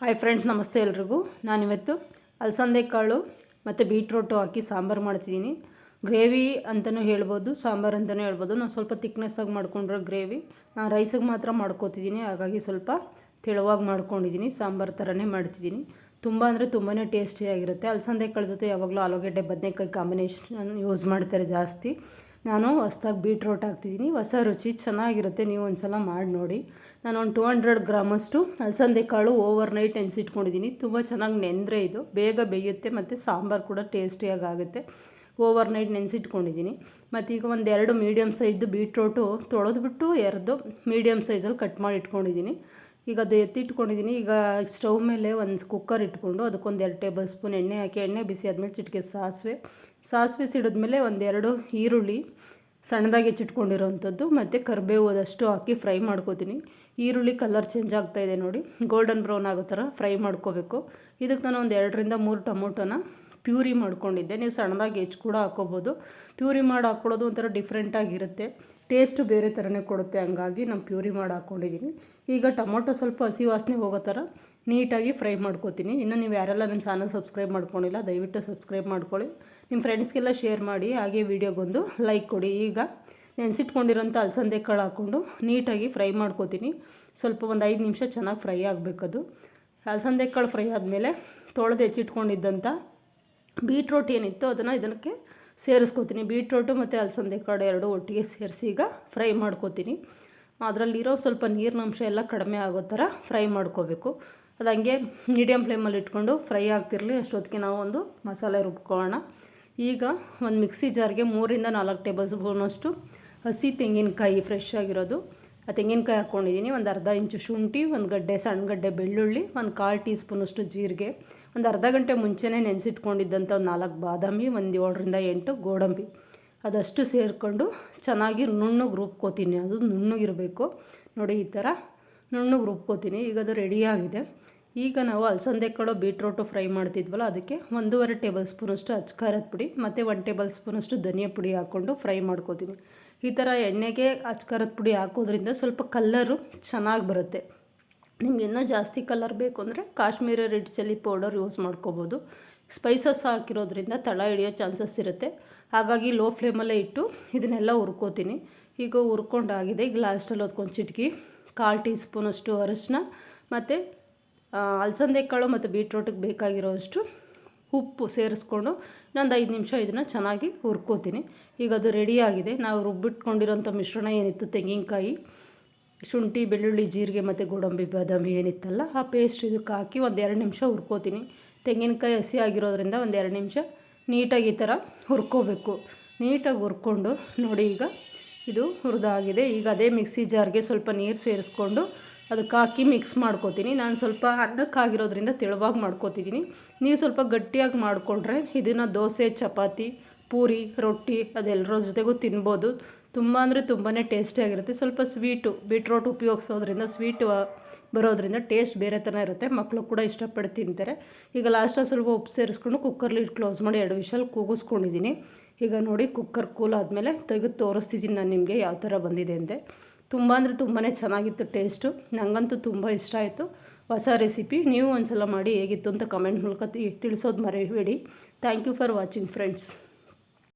Hi friends ನಮಸ್ತೆ ಎಲ್ರಿಗೂ. ನಾನಿವತ್ತು ಅಲಸಂದೆ ಕಾಳು ಮತ್ತು ಬೀಟ್ರೋಟು ಹಾಕಿ ಸಾಂಬಾರು ಮಾಡ್ತಿದ್ದೀನಿ. ಗ್ರೇವಿ ಅಂತಲೂ ಹೇಳ್ಬೋದು, ಸಾಂಬಾರು ಅಂತಲೂ ಹೇಳ್ಬೋದು. ನಾನು ಸ್ವಲ್ಪ ತಿಕ್ನೆಸ್ಸಾಗಿ ಮಾಡ್ಕೊಂಡ್ರೆ ಗ್ರೇವಿ ನಾನು ರೈಸಿಗೆ ಮಾತ್ರ ಮಾಡ್ಕೋತಿದ್ದೀನಿ, ಹಾಗಾಗಿ ಸ್ವಲ್ಪ ತೆಳುವಾಗಿ ಮಾಡ್ಕೊಂಡಿದ್ದೀನಿ, ಸಾಂಬಾರು ಥರನೇ ಮಾಡ್ತಿದ್ದೀನಿ. ತುಂಬ ಅಂದರೆ ತುಂಬಾ ಟೇಸ್ಟಿಯಾಗಿರುತ್ತೆ ಅಲಸಂದೆ ಕಾಳು ಜೊತೆ ಯಾವಾಗಲೂ ಆಲೂಗಡ್ಡೆ, ಬದನೆಕಾಯಿ ಕಾಂಬಿನೇಷನ್ ಯೂಸ್ ಮಾಡ್ತಾರೆ ಜಾಸ್ತಿ. ನಾನು ಹೊಸ್ದಾಗಿ ಬೀಟ್ರೋಟ್ ಹಾಕ್ತಿದ್ದೀನಿ. ಹೊಸ ರುಚಿ ಚೆನ್ನಾಗಿರುತ್ತೆ. ನೀವು ಒಂದು ಸಲ ಮಾಡಿ ನೋಡಿ. ನಾನು ಒಂದು ಟು ಹಂಡ್ರೆಡ್ ಗ್ರಾಮಷ್ಟು ಅಲಸಂದೆ ಕಾಳು ಓವರ್ ನೈಟ್ ನೆನೆಸಿಟ್ಕೊಂಡಿದ್ದೀನಿ. ತುಂಬ ಚೆನ್ನಾಗಿ ನೆಂದರೆ ಇದು. ಬೇಗ ಬೇಯುತ್ತೆ ಮತ್ತು ಸಾಂಬಾರು ಕೂಡ ಟೇಸ್ಟಿಯಾಗಿ ಆಗುತ್ತೆ ಓವರ್ ನೈಟ್ ನೆನೆಸಿಟ್ಕೊಂಡಿದ್ದೀನಿ. ಮತ್ತು ಈಗ ಒಂದು ಎರಡು ಮೀಡಿಯಮ್ ಸೈಜ್ದು ಬೀಟ್ರೋಟು ತೊಳೆದ್ಬಿಟ್ಟು ಎರಡು ಮೀಡಿಯಮ್ ಸೈಜಲ್ಲಿ ಕಟ್ ಮಾಡಿ ಇಟ್ಕೊಂಡಿದ್ದೀನಿ. ಈಗ ಅದು ಎತ್ತಿಟ್ಕೊಂಡಿದ್ದೀನಿ ಈಗ ಸ್ಟವ್ ಮೇಲೆ ಒಂದು ಕುಕ್ಕರ್ ಇಟ್ಕೊಂಡು ಅದಕ್ಕೊಂದು ಎರಡು ಟೇಬಲ್ ಸ್ಪೂನ್ ಎಣ್ಣೆ ಹಾಕಿ, ಎಣ್ಣೆ ಬಿಸಿ ಆದಮೇಲೆ ಚಿಟಿಕೆ ಸಾಸಿವೆ. ಸಾಸಿವೆ ಸಿಡಿದ್ಮೇಲೆ ಒಂದೆರಡು ಈರುಳ್ಳಿ ಸಣ್ಣದಾಗಿ ಹೆಚ್ಚಿಟ್ಕೊಂಡಿರೋವಂಥದ್ದು ಮತ್ತು ಕರಿಬೇವು ಅದಷ್ಟು ಹಾಕಿ ಫ್ರೈ ಮಾಡ್ಕೋತೀನಿ. ಈರುಳ್ಳಿ ಕಲರ್ ಚೇಂಜ್ ಆಗ್ತಾಯಿದೆ ನೋಡಿ. ಗೋಲ್ಡನ್ ಬ್ರೌನ್ ಆಗೋ ಥರ ಫ್ರೈ ಮಾಡ್ಕೋಬೇಕು. ಇದಕ್ಕೆ ನಾನು ಒಂದು ಎರಡರಿಂದ ಮೂರು ಟೊಮೊಟೊನ ಪ್ಯೂರಿ ಮಾಡ್ಕೊಂಡಿದ್ದೆ. ನೀವು ಸಣ್ಣದಾಗಿ ಹೆಚ್ಚು ಕೂಡ ಹಾಕೋಬೋದು. ಪ್ಯೂರಿ ಮಾಡಿ ಹಾಕ್ಕೊಳ್ಳೋದು ಒಂಥರ ಡಿಫ್ರೆಂಟಾಗಿರುತ್ತೆ ಟೇಸ್ಟು ಬೇರೆ ಥರನೇ ಕೊಡುತ್ತೆ. ಹಂಗಾಗಿ ನಾನು ಪ್ಯೂರಿ ಮಾಡಿ ಹಾಕ್ಕೊಂಡಿದ್ದೀನಿ ಈಗ ಟೊಮೊಟೊ ಸ್ವಲ್ಪ ಹಸಿ ವಾಸನೆ ಹೋಗೋ ಥರ ನೀಟಾಗಿ ಫ್ರೈ ಮಾಡ್ಕೋತೀನಿ. ಇನ್ನು ನೀವು ಯಾರೆಲ್ಲ ನನ್ನ ಚಾನಲ್ ಸಬ್ಸ್ಕ್ರೈಬ್ ಮಾಡ್ಕೊಂಡಿಲ್ಲ, ದಯವಿಟ್ಟು ಸಬ್ಸ್ಕ್ರೈಬ್ ಮಾಡ್ಕೊಳ್ಳಿ. ನಿಮ್ಮ ಫ್ರೆಂಡ್ಸ್ಗೆಲ್ಲ ಶೇರ್ ಮಾಡಿ, ಹಾಗೆ ವೀಡಿಯೋಗೊಂದು ಲೈಕ್ ಕೊಡಿ. ಈಗ ನೆನೆಸಿಟ್ಕೊಂಡಿರೋಂಥ ಅಲಸಂದೆ ಕಾಳು ಹಾಕ್ಕೊಂಡು ನೀಟಾಗಿ ಫ್ರೈ ಮಾಡ್ಕೋತೀನಿ. ಸ್ವಲ್ಪ ಒಂದು ಐದು ನಿಮಿಷ ಚೆನ್ನಾಗಿ ಫ್ರೈ ಆಗಬೇಕದು. ಅಲಸಂದೆ ಕಾಳು ಫ್ರೈ ಆದಮೇಲೆ ತೊಳೆದು ಹೆಚ್ಚಿಟ್ಕೊಂಡಿದ್ದಂಥ ಬೀಟ್ರೋಟ್ ಏನಿತ್ತು ಅದನ್ನು ಇದಕ್ಕೆ ಸೇರಿಸ್ಕೋತೀನಿ. ಬೀಟ್ರೋಟು ಮತ್ತು ಅಲಸಂದೆ ಕಾಳು ಎರಡು ಒಟ್ಟಿಗೆ ಸೇರಿಸಿ ಈಗ ಫ್ರೈ ಮಾಡ್ಕೋತೀನಿ. ಅದರಲ್ಲಿರೋ ಸ್ವಲ್ಪ ನೀರಿನ ಅಂಶ ಎಲ್ಲ ಕಡಿಮೆ ಆಗೋ ಥರ ಫ್ರೈ ಮಾಡ್ಕೋಬೇಕು. ಅದು ಹಂಗೆ ಮೀಡಿಯಮ್ ಫ್ಲೇಮಲ್ಲಿ ಇಟ್ಕೊಂಡು ಫ್ರೈ ಆಗ್ತಿರಲಿ, ಅಷ್ಟೊತ್ತಿಗೆ ನಾವು ಒಂದು ಮಸಾಲೆ ರುಬ್ಕೊಳ್ಳೋಣ. ಈಗ ಒಂದು ಮಿಕ್ಸಿ ಜಾರ್ಗೆ ಮೂರಿಂದ ನಾಲ್ಕು ಟೇಬಲ್ ಸ್ಪೂನಷ್ಟು ಹಸಿ ತೆಂಗಿನಕಾಯಿ ಫ್ರೆಶ್ ಆಗಿರೋದು. ಆ ತೆಂಗಿನಕಾಯಿ ಹಾಕ್ಕೊಂಡಿದ್ದೀನಿ, ಒಂದು ಅರ್ಧ ಇಂಚು ಶುಂಠಿ, ಒಂದು ಗಡ್ಡೆ, ಸಣ್ಣ ಗಡ್ಡೆ ಬೆಳ್ಳುಳ್ಳಿ, ಒಂದು ಕಾಲು ಟೀ ಸ್ಪೂನಷ್ಟು ಜೀರಿಗೆ. ಒಂದು ಅರ್ಧ ಗಂಟೆ ಮುಂಚೆನೇ ನೆನೆಸಿಟ್ಕೊಂಡಿದ್ದಂಥ ಒಂದು ನಾಲ್ಕು ಬಾದಾಮಿ, ಒಂದು ಏಳರಿಂದ ಎಂಟು ಗೋಡಂಬಿ. ಅದಷ್ಟು ಸೇರಿಕೊಂಡು ಚೆನ್ನಾಗಿ ನುಣ್ಣಗೆ ರುಬ್ಕೋತೀನಿ ಅದು ನುಣ್ಣಗಿರಬೇಕು. ನೋಡಿ, ಈ ಥರ ನುಣ್ಣಗೆ ರುಬ್ಕೋತೀನಿ ಈಗ ಅದು ರೆಡಿಯಾಗಿದೆ ಈಗ ನಾವು ಅಲಸಂದೆ ಕಾಳು ಬೀಟ್ರೋಟು ಫ್ರೈ ಮಾಡ್ತಿದ್ವಲ್ಲ, ಅದಕ್ಕೆ ಒಂದೂವರೆ ಟೇಬಲ್ ಸ್ಪೂನಷ್ಟು ಅಚ್ಕಾರದ ಪುಡಿ, ಮತ್ತು ಒನ್ ಟೇಬಲ್ ಸ್ಪೂನಷ್ಟು ಧನಿಯಾ ಪುಡಿ ಹಾಕ್ಕೊಂಡು ಫ್ರೈ ಮಾಡ್ಕೋತೀನಿ. ಈ ಥರ ಎಣ್ಣೆಗೆ ಅಚ್ಕಾರದ ಪುಡಿ ಹಾಕೋದ್ರಿಂದ ಸ್ವಲ್ಪ ಕಲ್ಲರು ಚೆನ್ನಾಗಿ ಬರುತ್ತೆ. ನಿಮ್ಗೆ ಇನ್ನೂ ಜಾಸ್ತಿ ಕಲರ್ ಬೇಕು ಅಂದರೆ Kashmir red chilli powder use ಮಾಡ್ಕೋಬೋದು. ಸ್ಪೈಸಸ್ ಹಾಕಿರೋದ್ರಿಂದ ತಳ ಹಿಡಿಯೋ ಚಾನ್ಸಸ್ ಇರುತ್ತೆ. ಹಾಗಾಗಿ ಲೋ ಫ್ಲೇಮಲ್ಲೇ ಇಟ್ಟು ಇದನ್ನೆಲ್ಲ ಹುರ್ಕೋತೀನಿ. ಈಗ ಹುರ್ಕೊಂಡಾಗಿದೆ ಈಗ ಲಾಸ್ಟಲ್ಲಿ ಅದಕ್ಕೊಂದು ಚಿಟಕಿ, ಕಾಲು ಟೀ ಸ್ಪೂನಷ್ಟು ಅರಶಿನ ಮತ್ತು ಅಲಸಂದೆ ಕಾಳು ಮತ್ತು ಬೀಟ್ರೋಟಿಗೆ ಬೇಕಾಗಿರೋಷ್ಟು ಉಪ್ಪು ಸೇರಿಸ್ಕೊಂಡು ಇನ್ನೊಂದು ಐದು ನಿಮಿಷ ಇದನ್ನು ಚೆನ್ನಾಗಿ ಹುರ್ಕೋತೀನಿ. ಈಗ ಅದು ರೆಡಿಯಾಗಿದೆ ನಾವು ರುಬ್ಬಿಟ್ಕೊಂಡಿರೋಂಥ ಮಿಶ್ರಣ ಏನಿತ್ತು? ತೆಂಗಿನಕಾಯಿ. ಶುಂಠಿ, ಬೆಳ್ಳುಳ್ಳಿ, ಜೀರಿಗೆ ಮತ್ತು ಗೋಡಂಬಿ, ಬಾದಾಮಿ ಏನಿತ್ತಲ್ಲ, ಆ ಪೇಸ್ಟ್ ಇದಕ್ಕೆ ಹಾಕಿ ಒಂದು ಎರಡು ನಿಮಿಷ ಹುರ್ಕೋತೀನಿ. ತೆಂಗಿನಕಾಯಿ ಹಸಿ ಆಗಿರೋದ್ರಿಂದ ಒಂದು ಎರಡು ನಿಮಿಷ ನೀಟಾಗಿ ಈ ಥರ ಹುರ್ಕೋಬೇಕು. ನೀಟಾಗಿ ಹುರ್ಕೊಂಡು ನೋಡಿ ಈಗ ಇದು ಹುರಿದಾಗಿದೆ. ಈಗ ಅದೇ ಮಿಕ್ಸಿ ಜಾರ್ಗೆ ಸ್ವಲ್ಪ ನೀರು ಸೇರಿಸ್ಕೊಂಡು ಅದಕ್ಕೆ ಹಾಕಿ ಮಿಕ್ಸ್ ಮಾಡ್ಕೋತೀನಿ. ನಾನು ಸ್ವಲ್ಪ ಅನ್ನಕ್ಕಾಗಿರೋದ್ರಿಂದ ತೆಳುವಾಗಿ ಮಾಡ್ಕೋತಿದ್ದೀನಿ. ನೀವು ಸ್ವಲ್ಪ ಗಟ್ಟಿಯಾಗಿ ಮಾಡಿಕೊಂಡ್ರೆ ಇದನ್ನು ದೋಸೆ, ಚಪಾತಿ ಪೂರಿ, ರೊಟ್ಟಿ ಅದೆಲ್ಲರ ಜೊತೆಗೂ ತಿನ್ಬೋದು. ತುಂಬ ಅಂದರೆ ತುಂಬಾ ಟೇಸ್ಟಿಯಾಗಿರುತ್ತೆ ಸ್ವಲ್ಪ ಸ್ವೀಟು ಬೀಟ್ರೋಟ್ ಉಪಯೋಗಿಸೋದ್ರಿಂದ ಸ್ವೀಟು ಬರೋದ್ರಿಂದ ಟೇಸ್ಟ್ ಬೇರೆ ಥರ ಇರುತ್ತೆ. ಮಕ್ಕಳು ಕೂಡ ಇಷ್ಟಪಟ್ಟು ತಿಂತಾರೆ. ಈಗ ಲಾಸ್ಟಲ್ಲಿ ಸ್ವಲ್ಪ ಉಪ್ಪು ಸೇರಿಸ್ಕೊಂಡು ಕುಕ್ಕರ್ಲಿ ಕ್ಲೋಸ್ ಮಾಡಿ ಎರಡು ವಿಷಲ್ ಕೂಗಿಸ್ಕೊಂಡಿದ್ದೀನಿ. ಈಗ ನೋಡಿ ಕುಕ್ಕರ್ ಕೂಲ್ ಆದಮೇಲೆ ತೆಗೆದು ತೋರಿಸ್ತಿದ್ದೀನಿ ನಾನು ನಿಮಗೆ ಯಾವ ಥರ ಬಂದಿದೆ ಅಂತೆ. ತುಂಬ ಅಂದರೆ ತುಂಬಾ ಚೆನ್ನಾಗಿತ್ತು ಟೇಸ್ಟು ನನಗಂತೂ ತುಂಬ ಇಷ್ಟ ಆಯಿತು. ಹೊಸ ರೆಸಿಪಿ ನೀವು ಒಂದು ಸಲ ಮಾಡಿ ಹೇಗಿತ್ತು ಅಂತ ಕಮೆಂಟ್ ಮೂಲಕ ತಿಳಿಸೋದು ಮರೆಯಬೇಡಿ thank you for watching friends